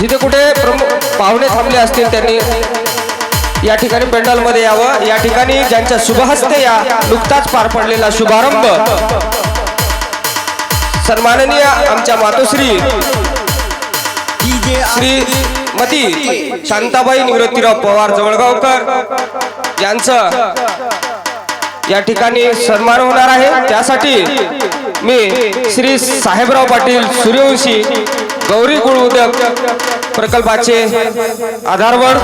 जिथे कुठे प्रमुख पाहुणे थांबले असतील त्यांनी या ठिकाणी पेंडॉलमध्ये यावं. या ठिकाणी ज्यांच्या शुभहस्ते या नुकताच पार पडलेला शुभारंभ. सन्माननीय आमच्या मातोश्री श्रीमती शांताबाई निवृत्तीराव पवार जवळगावकर यांचं या ठिकाणी सन्मान होणार आहे. त्यासाठी मी श्री साहेबराव पाटील सूर्यवंशी गौरी गुळ उद्योग प्रकल्पाचे आधारवड.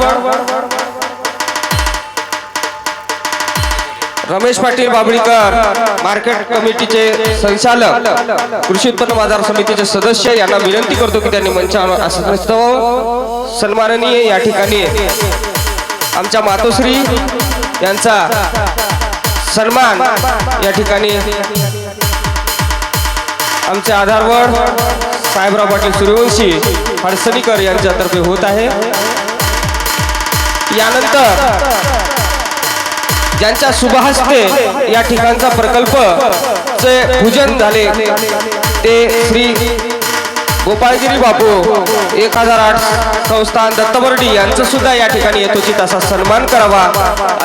रमेश पाटील बाबळीकर मार्केट कमिटीचे संचालक कृषी उत्पन्न बाजार समितीचे सदस्य यांना विनंती करतो की त्यांनी मंचावर सन्माननीय या ठिकाणी आमच्या मातोश्री यांचा सन्मान या ठिकाणी आमचे आधारवड. साहेबराव पाटील सूर्यवंशी हडसणीकर यांच्यातर्फे होत आहे. यानंतर ज्यांच्या शुभहस्ते या ठिकाणचा प्रकल्प चे पूजन झाले ते श्री गोपाळगिरी बापू एक हजार आठ संस्थान दत्तबर्डी यांचं सुद्धा या ठिकाणी यथोचित असा सन्मान करावा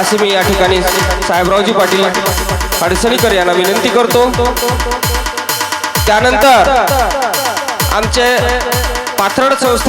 असे मी या ठिकाणी साहेबरावजी पाटील अडचणीकर यांना विनंती करतो. त्यानंतर आमचे पाथर्ड संस्था